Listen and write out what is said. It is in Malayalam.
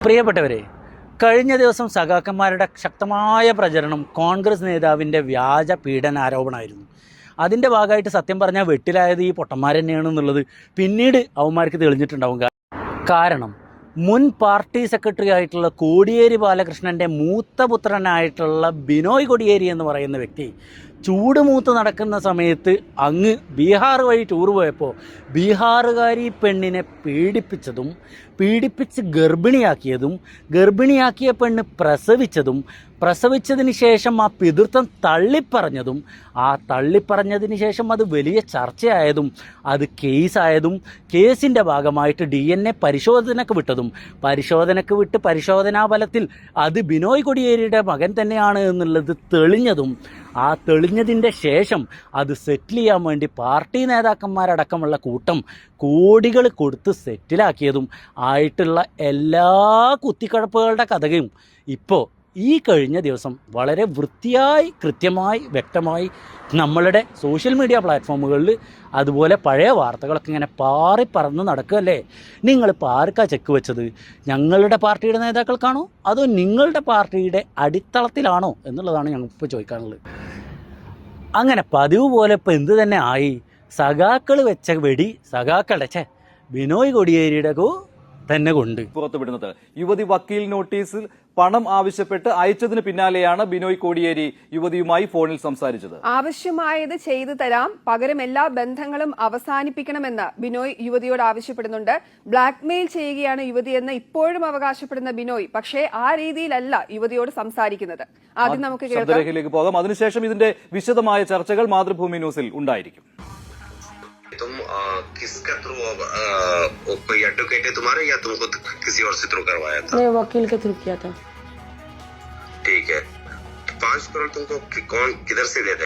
പ്രിയപ്പെട്ടവരെ കഴിഞ്ഞ ദിവസം സഖാക്കന്മാരുടെ ശക്തമായ പ്രചരണം കോൺഗ്രസ് നേതാവിന്റെ വ്യാജ പീഡനാരോപണമായിരുന്നു അതിന്റെ ഭാഗമായിട്ട് സത്യം പറഞ്ഞാൽ വെട്ടിലായത് ഈ പൊട്ടന്മാർ തന്നെയാണെന്നുള്ളത് പിന്നീട് അവന്മാർക്ക് തെളിഞ്ഞിട്ടുണ്ടാവും കാരണം മുൻ പാർട്ടി സെക്രട്ടറി ആയിട്ടുള്ള കോടിയേരി ബാലകൃഷ്ണന്റെ മൂത്ത പുത്രനായിട്ടുള്ള ബിനോയ് കോടിയേരി എന്ന് പറയുന്ന വ്യക്തി ചൂട് മൂത്ത് നടക്കുന്ന സമയത്ത് അങ്ങ് ബീഹാർ വഴി ടൂർ പോയപ്പോൾ ബീഹാറുകാരി പെണ്ണിനെ പീഡിപ്പിച്ചതും പീഡിപ്പിച്ച് ഗർഭിണിയാക്കിയതും ഗർഭിണിയാക്കിയ പെണ്ണ് പ്രസവിച്ചതും പ്രസവിച്ചതിന് ശേഷം ആ പിതൃത്വം തള്ളിപ്പറഞ്ഞതും ആ തള്ളിപ്പറഞ്ഞതിന് ശേഷം അത് വലിയ ചർച്ചയായതും അത് കേസായതും കേസിന്റെ ഭാഗമായിട്ട് ഡി എൻ എ പരിശോധനക്ക് വിട്ടതും പരിശോധനക്ക് വിട്ട് പരിശോധനാ ഫലത്തിൽ അത് ബിനോയ് കൊടിയേരിയുടെ മകൻ തന്നെയാണ് എന്നുള്ളത് തെളിഞ്ഞതും ആ തെളിഞ്ഞതിന്റെ ശേഷം അത് സെറ്റിൽ ചെയ്യാൻ വേണ്ടി പാർട്ടി നേതാക്കന്മാരടക്കമുള്ള കൂട്ടം കോടികൾ കൊടുത്ത് സെറ്റിലാക്കിയതും ആയിട്ടുള്ള എല്ലാ കുത്തിക്കഴപ്പുകളുടെ കഥകയും ഇപ്പോൾ ഈ കഴിഞ്ഞ ദിവസം വളരെ വൃത്തിയായി കൃത്യമായി വ്യക്തമായി നമ്മളുടെ സോഷ്യൽ മീഡിയ പ്ലാറ്റ്ഫോമുകളിൽ അതുപോലെ പഴയ വാർത്തകളൊക്കെ ഇങ്ങനെ പാറി പറന്ന് നടക്കുകയല്ലേ? നിങ്ങളിപ്പോൾ ആർക്കാ ചെക്ക് വെച്ചത്? ഞങ്ങളുടെ പാർട്ടിയുടെ നേതാക്കൾക്കാണോ അതോ നിങ്ങളുടെ പാർട്ടിയുടെ അടിത്തളത്തിലാണോ എന്നുള്ളതാണ് ഞങ്ങൾക്കിപ്പോൾ ചോദിക്കാനുള്ളത്. അങ്ങനെ പതിവ് പോലെ ഇപ്പം എന്ത് തന്നെ ആയി? സഖാക്കൾ വെച്ച വെടി സഖാക്കളുടെ ഛേ ബിനോയ് കൊടിയേരിയുടെ തന്നെ കൊണ്ട്. പുറത്തുവിടുന്നത്. യുവതി വക്കീൽ നോട്ടീസിൽ പണം ആവശ്യപ്പെട്ട് അയച്ചതിന് പിന്നാലെയാണ് ബിനോയ് കോടിയേരി യുവതിയുമായി ഫോണിൽ സംസാരിച്ചത് ആവശ്യമായത് ചെയ്തു തരാം പകരം എല്ലാ ബന്ധങ്ങളും അവസാനിപ്പിക്കണമെന്ന് ബിനോയ് യുവതിയോട് ആവശ്യപ്പെടുന്നുണ്ട് ബ്ലാക്ക്മെയിൽ ചെയ്യുകയാണ് യുവതിയെന്ന് ഇപ്പോഴും അവകാശപ്പെടുന്ന ബിനോയ് പക്ഷേ ആ രീതിയിലല്ല യുവതിയോട് സംസാരിക്കുന്നത് ആദ്യം നമുക്ക് കേൾക്കാം ശബ്ദരേഖയിലേക്ക് പോകാം അതിനുശേഷം ഇതിന്റെ വിശദമായ ചർച്ചകൾ മാതൃഭൂമി ന്യൂസിൽ ഉണ്ടായിരിക്കും तुम अ, किसका थ्रू कोई एडवोकेट है तुम्हारे या तुम खुद किसी और से थ्रू करवाया था मैं वकील के थ्रू किया था ठीक है। पाँच करोड़ तुमको कौन किधर से देता